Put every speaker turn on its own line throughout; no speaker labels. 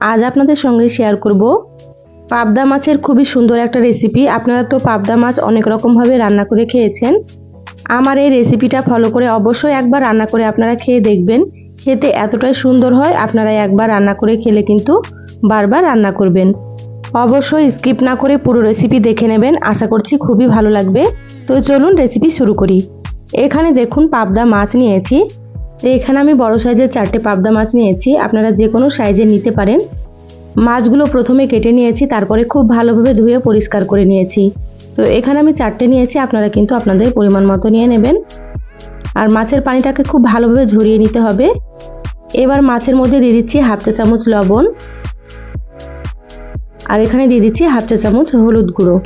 আজ আপনাদের সঙ্গে শেয়ার করব। পাবদা মাছের খুবই সুন্দর একটা রেসিপি আপনারা তো পাবদা মাছ অনেক রকমভাবে রান্না করে খেয়েছেন। আমার এই রেসিপিটা ফলো করে অবশ্যই একবার রান্না করে আপনারা খেয়ে দেখবেন। খেতে এতটাই সুন্দর হয়, আপনারা একবার রান্না করে খেলে কিন্তু বারবার রান্না করবেন। অবশ্যই স্কিপ না করে পুরো রেসিপি দেখে নেবেন। আশা করছি খুবই ভালো লাগবে। তো চলুন রেসিপি শুরু করি। এখানে দেখুন পাবদা মাছ নিয়েছি। তো এখানে আমি বড় সাইজের চারটে পাবদা মাছ নিয়েছি। আপনারা যে কোনো সাইজে নিতে পারেন। মাছগুলো প্রথমে কেটে নিয়েছি, তারপরে খুব ভালোভাবে ধুয়ে পরিষ্কার করে নিয়েছি। তো এখানে আমি চারটে নিয়েছি, আপনারা কিন্তু আপনাদের পরিমাণ মতো নিয়ে নেবেন। আর মাছের পানিটাকে খুব ভালোভাবে ঝরিয়ে নিতে হবে। এবার মাছের মধ্যে দিয়ে দিচ্ছি হাফ চা চামচ লবণ। আর এখানে দিয়ে দিচ্ছি হাফ চা চামচ হলুদ গুঁড়ো।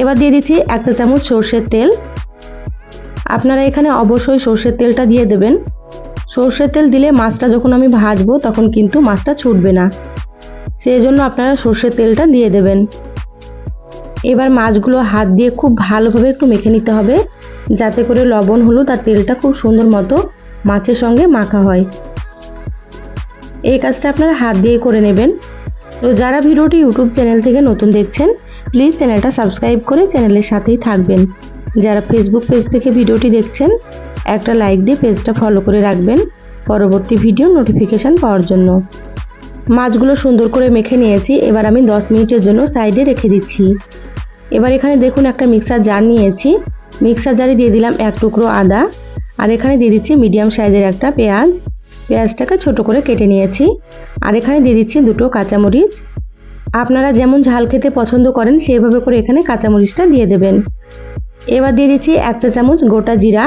এবার দিয়ে দিচ্ছি এক চা চামচ সর্ষের তেল। আপনারা এখানে অবশ্যই সর্ষের তেলটা দিয়ে দেবেন। সর্ষের তেল দিলে মাছটা যখন আমি ভাজবো, তখন কিন্তু মাছটা ছুটবে না। সেই জন্য আপনারা সর্ষের তেলটা দিয়ে দেবেন। এবার মাছগুলো হাত দিয়ে খুব ভালোভাবে একটু মেখে নিতে হবে, যাতে করে লবণ, হলুদ আর তেলটা খুব সুন্দর মতো মাছের সঙ্গে মাখা হয়। এই কাজটা আপনারা হাত দিয়ে করে নেবেন। তো যারা ভিডিওটি ইউটিউব চ্যানেল থেকে নতুন দেখছেন, প্লিজ চ্যানেলটা সাবস্ক্রাইব করে চ্যানেলের সাথেই থাকবেন। যারা ফেসবুক পেজ থেকে ভিডিওটি দেখছেন, একটা লাইক দিয়ে পেজটা ফলো করে রাখবেন পরবর্তী ভিডিও নোটিফিকেশান পাওয়ার জন্য। মাছগুলো সুন্দর করে মেখে নিয়েছি, এবার আমি 10 মিনিটের জন্য সাইডে রেখে দিচ্ছি। এবার এখানে দেখুন একটা মিক্সার জার নিয়েছি। মিক্সার জারে দিয়ে দিলাম এক টুকরো আদা, আর এখানে দিয়ে দিচ্ছি মিডিয়াম সাইজের একটা পেঁয়াজ। পেঁয়াজটাকে ছোট করে কেটে নিয়েছি, আর এখানে দিয়ে দিচ্ছি দুটো কাঁচামরিচ। আপনারা যেমন ঝাল খেতে পছন্দ করেন সেইভাবে করে এখানে কাঁচামরিচটা দিয়ে দেবেন। এবার দিয়ে দিচ্ছি এক চা চামচ গোটা জিরা।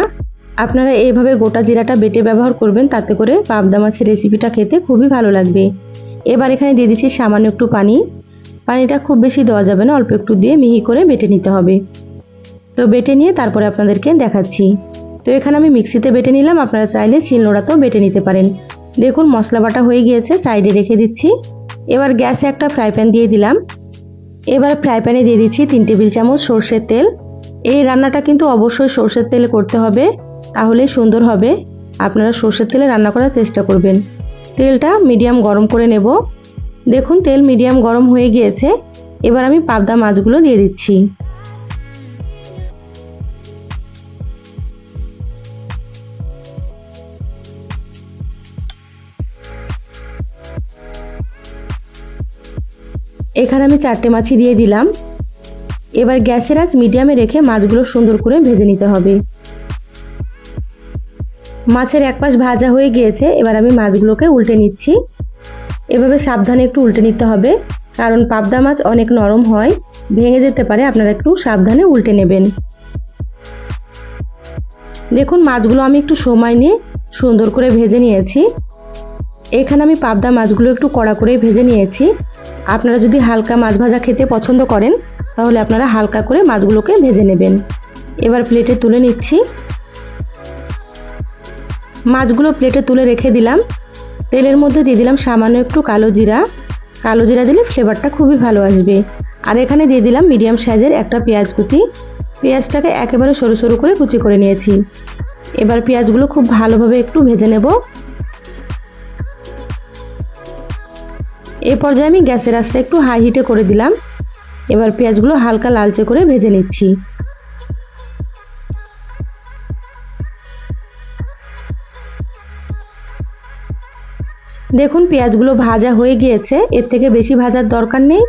আপনারা এইভাবে গোটা জিরাটা বেটে ব্যবহার করবেন, তাতে করে পাবদা মাছের রেসিপিটা খেতে খুবই ভালো লাগবে। এবার এখানে দিয়ে দিচ্ছি সামান্য একটু পানি। পানিটা খুব বেশি দেওয়া যাবে না, অল্প একটু দিয়ে মিহি করে বেটে নিতে হবে। তো বেটে নিয়ে তারপরে আপনাদেরকে দেখাচ্ছি। তো এখানে আমি মিক্সিতে বেটে নিলাম, আপনারা চাইলে শিলনোড়াতেও বেটে নিতে পারেন। দেখুন, মশলা বাটা হয়ে গিয়েছে, সাইডে রেখে দিচ্ছি। এবার গ্যাসে একটা ফ্রাই প্যান দিয়ে দিলাম। এবার ফ্রাই প্যানে দিয়ে দিচ্ছি তিন টেবিল চামচ সর্ষের তেল। এই রান্নাটা কিন্তু অবশ্যই সর্ষের তেলে করতে হবে তাহলে সুন্দর হবে। আপনারা সর্ষের তেলে রান্না করার চেষ্টা করবেন। তেলটা মিডিয়াম গরম করে নেব। দেখুন, তেল মিডিয়াম গরম হয়ে গিয়েছে। এবার আমি পাবদা মাছগুলো দিয়ে দিচ্ছি। এখানে আমি চারটে মাছি দিয়ে দিলাম। এবার গ্যাসের আঁচ মিডিয়ামে রেখে মাছগুলো সুন্দর করে ভেজে নিতে হবে। মাছের এক পাশ ভাজা হয়ে গিয়েছে, এবার আমি মাছগুলোকে উল্টে নিচ্ছি। এভাবে সাবধানে একটু উল্টে নিতে হবে, কারণ পাবদা মাছ অনেক নরম হয়। ভেঙে যেতে পারে, আপনারা একটু সাবধানে উল্টে নেবেন। দেখুন, মাছগুলো আমি একটু সময় নিয়ে সুন্দর করে ভেজে নিয়েছি। এখানে আমি পাবদা মাছগুলো একটু কড়া করে ভেজে নিয়েছি। আপনারা যদি হালকা মাছ ভাজা খেতে পছন্দ করেন তাহলে আপনারা হালকা করে মাছগুলোকে ভেজে নেবেন। এবার প্লেটে তুলে নিচ্ছি। মাছগুলো প্লেটে তুলে রেখে দিলাম। তেলের মধ্যে দিয়ে দিলাম সামান্য একটু কালো জিরা। কালো জিরা দিলে ফ্লেভারটা খুবই ভালো আসবে। আর এখানে দিয়ে দিলাম মিডিয়াম সাইজের একটা পেঁয়াজ কুচি। পেঁয়াজটাকে একেবারে সরু সরু করে কুচি করে নিয়েছি। এবার পেঁয়াজগুলো খুব ভালোভাবে একটু ভেজে নেব। এই পর্যায়ে আমি গ্যাসের আঁচটা একটু হাই হিটে করে দিলাম। এবার পেঁয়াজগুলো হালকা লালচে করে ভেজে নিচ্ছি। দেখুন, পেঁয়াজগুলো ভাজা হয়ে গিয়েছে। এর থেকে বেশি ভাজার দরকার নেই।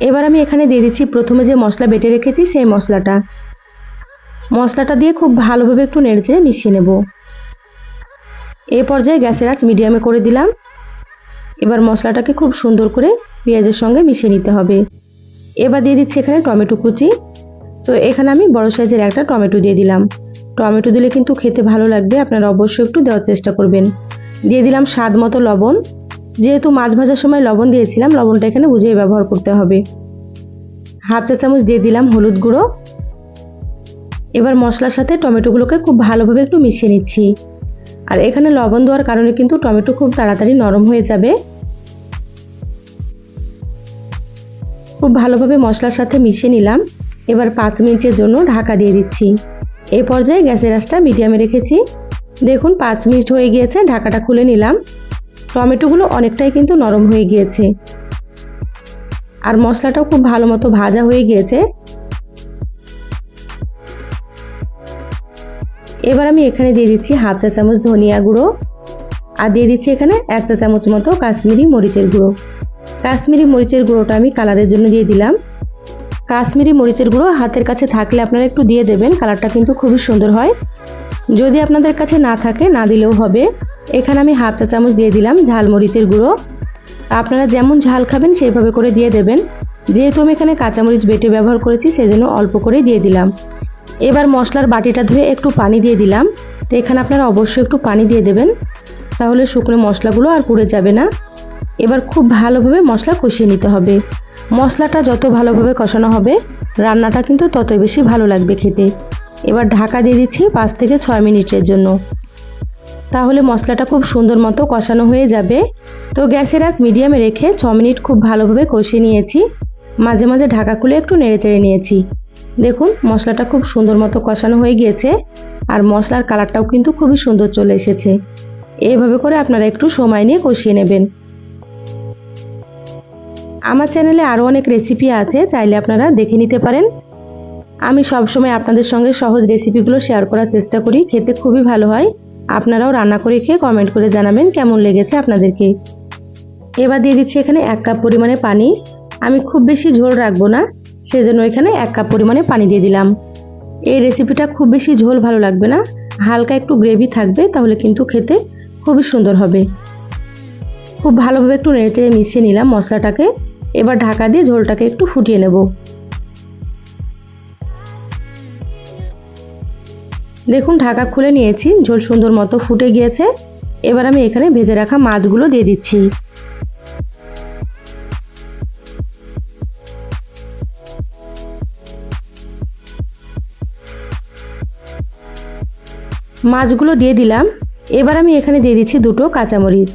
এবার আমি এখানে দিয়ে দিচ্ছি প্রথমে যে মশলা বেটে রেখেছি, সেই মশলাটা। মশলাটা দিয়ে খুব ভালোভাবে একটু নেড়েচে মিশিয়ে নেব। এই পর্যায়ে গ্যাসের আঁচ মিডিয়ামে করে দিলাম। এবার মশলাটাকে খুব সুন্দর করে পেঁয়াজের সঙ্গে মিশিয়ে নিতে হবে। এবার দিয়ে দিচ্ছি এখানে টমেটো কুচি। তো এখানে আমি বড় সাইজের একটা টমেটো দিয়ে দিলাম। টমেটো দিলে কিন্তু খেতে ভালো লাগবে, আপনারা অবশ্যই একটু দেওয়ার চেষ্টা করবেন। দিয়ে দিলাম স্বাদ মতো লবণ। যেহেতু মাছ ভাজার সময় লবণ দিয়েছিলাম, লবণটা এখানে বুঝিয়ে ব্যবহার করতে হবে। হাফ চা চামচ দিয়ে দিলাম হলুদ গুঁড়ো। এবার মশলার সাথে টমেটোগুলোকে খুব ভালোভাবে একটু মিশিয়ে নিচ্ছি। আর এখানে লবণ দেওয়ার কারণে কিন্তু টমেটো খুব তাড়াতাড়ি নরম হয়ে যাবে। খুব ভালোভাবে মশলার সাথে মিশিয়ে নিলাম। এবার পাঁচ মিনিটের জন্য ঢাকা দিয়ে দিচ্ছি। এই পর্যায়ে গ্যাসের আঁচটা মিডিয়ামে রেখেছি। দেখুন, পাঁচ মিনিট হয়ে গিয়েছে, ঢাকাটা খুলে নিলাম। টমেটোগুলো অনেকটাই কিন্তু নরম হয়ে গিয়েছে। আর মশলাটাও খুব ভালো মতো ভাজা হয়ে গিয়েছে। এবার আমি এখানে দিয়ে দিচ্ছি হাফ চা চামচ ধনিয়া গুঁড়ো। আর দিয়ে দিচ্ছি এখানে এক চা চামচ মতো কাশ্মীরি মরিচের গুঁড়ো। কাশ্মীরি মরিচের গুঁড়োটা আমি কালারের জন্য দিয়ে দিলাম। কাশ্মীরি মরিচের গুঁড়ো হাতের কাছে থাকলে আপনারা একটু দিয়ে দেবেন, কালারটা কিন্তু খুবই সুন্দর হয়। যদি আপনাদের কাছে না থাকে, না দিলেও হবে। এখানে আমি হাফ চা চামচ দিয়ে দিলাম ঝাল মরিচের গুঁড়ো। আপনারা যেমন ঝাল খাবেন সেইভাবে করে দিয়ে দেবেন। যেহেতু আমি এখানে কাঁচামরিচ বেটে ব্যবহার করেছি, সেজন্য অল্প করে দিয়ে দিলাম। এবার মশলার বাটিটা ধুয়ে একটু পানি দিয়ে দিলাম। তো এখানে আপনারা অবশ্যই একটু পানি দিয়ে দেবেন। তাহলে শুকনো মশলাগুলো আর পুড়ে যাবে না। এবার খুব ভালোভাবে মশলা কষিয়ে নিতে হবে। মশলাটা যত ভালোভাবে কষানো হবে, রান্নাটা কিন্তু তত বেশি ভালো লাগবে খেতে। এবার ঢাকা দিয়ে দিচ্ছি পাঁচ থেকে ছয় মিনিটের জন্য। তাহলে মশলাটা খুব সুন্দর মতো কষানো হয়ে যাবে। তো গ্যাসের আজ মিডিয়ামে রেখে ছ মিনিট খুব ভালোভাবে কষিয়ে নিয়েছি। মাঝে মাঝে ঢাকা খুলে একটু নেড়ে চেড়ে নিয়েছি। দেখুন, মশলাটা খুব সুন্দর মতো কষানো হয়ে গিয়েছে আর মশলার কালারটাও কিন্তু খুবই সুন্দর চলে এসেছে। এইভাবে করে আপনারা একটু সময় নিয়ে কষিয়ে নেবেন। আমার চ্যানেলে আরও অনেক রেসিপি আছে, চাইলে আপনারা দেখে নিতে পারেন। আমি সবসময় আপনাদের সঙ্গে সহজ রেসিপিগুলো শেয়ার করার চেষ্টা করি, খেতে খুবই ভালো হয়। আপনারাও রান্না করে খেয়ে কমেন্ট করে জানাবেন কেমন লেগেছে আপনাদেরকে। এবার দিয়ে দিচ্ছি এখানে এক কাপ পরিমাণে পানি। আমি খুব বেশি ঝোল রাখব না, সেজন্য এখানে এক কাপ পরিমাণে পানি দিয়ে দিলাম। এই রেসিপিটা খুব বেশি ঝোল ভালো লাগবে না, হালকা একটু গ্রেভি থাকবে, তাহলে কিন্তু খেতে খুবই সুন্দর হবে। খুব ভালোভাবে একটু নেড়ে মিশিয়ে নিলাম মশলাটাকে। এবার ঢাকা দিয়ে ঝোলটাকে একটু ফুটিয়ে নেব। দেখুন, ঢাকা খুলে নিয়েছি, ঝোল সুন্দর মতো ফুটে গিয়েছে। এবার আমি এখানে ভেজে রাখা মাছগুলো দিয়ে দিচ্ছি। মাছগুলো দিয়ে দিলাম। এবার আমি এখানে দিয়ে দিচ্ছি দুটো কাঁচামরিচ।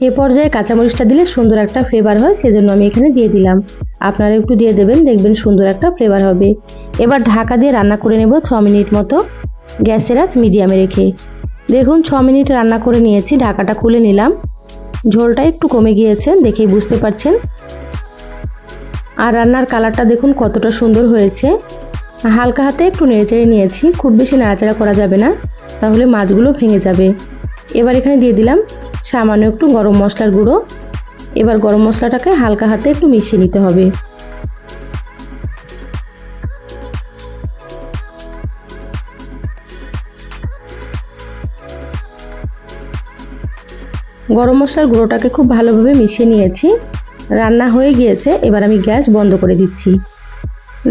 এ পর্যায়ে কাঁচামরিচটা দিলে সুন্দর একটা ফ্লেভার হয়, সেজন্য আমি এখানে দিয়ে দিলাম। আপনারা একটু দিয়ে দেবেন, দেখবেন সুন্দর একটা ফ্লেভার হবে। এবার ঢাকা দিয়ে রান্না করে নেব ছ মিনিট মতো গ্যাসের আঁচ মিডিয়ামে রেখে। দেখুন, ছ মিনিট রান্না করে নিয়েছি, ঢাকাটা খুলে নিলাম। ঝোলটা একটু কমে গিয়েছে দেখেই বুঝতে পারছেন। আর রান্নার কালারটা দেখুন কতটা সুন্দর হয়েছে। হালকা হাতে একটু নেড়েচেড়ে নিয়েছি, খুব বেশি নাড়াচাড়া করা যাবে না, তাহলে মাছগুলো ভেঙে যাবে। এবার এখানে দিয়ে দিলাম সামান্য একটু গরম মশলার গুঁড়ো। এবার গরম মশলাটাকে হালকা হাতে একটু মিশিয়ে নিতে হবে। গরম মশলার গুঁড়োটাকে খুব ভালোভাবে মিশিয়ে নিয়েছি। রান্না হয়ে গিয়েছে, এবার আমি গ্যাস বন্ধ করে দিচ্ছি।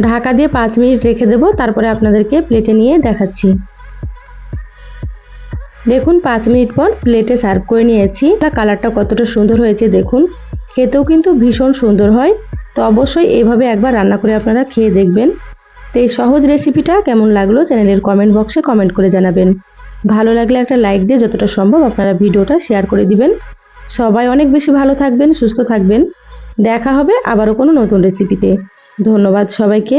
ঢাকা দিয়ে পাঁচ মিনিট রেখে দেব, তারপরে আপনাদেরকে প্লেটে নিয়ে দেখাচ্ছি। দেখুন, পাঁচ মিনিট পর প্লেটে সার্ভ করে নিয়েছি। কালারটা কতটা সুন্দর হয়েছে দেখুন। খেতেও কিন্তু ভীষণ সুন্দর হয়। তো অবশ্যই এইভাবে একবার রান্না করে আপনারা খেয়ে দেখবেন। তো এই সহজ রেসিপিটা কেমন লাগল চ্যানেলের কমেন্ট বক্সে কমেন্ট করে জানাবেন। ভালো লাগলে একটা লাইক দিয়ে যতটা সম্ভব আপনারা ভিডিওটা শেয়ার করে দিবেন। সবাই অনেক বেশি ভালো থাকবেন, সুস্থ থাকবেন। দেখা হবে আবারও কোনো নতুন রেসিপিতে ধন্যবাদ সবাইকে।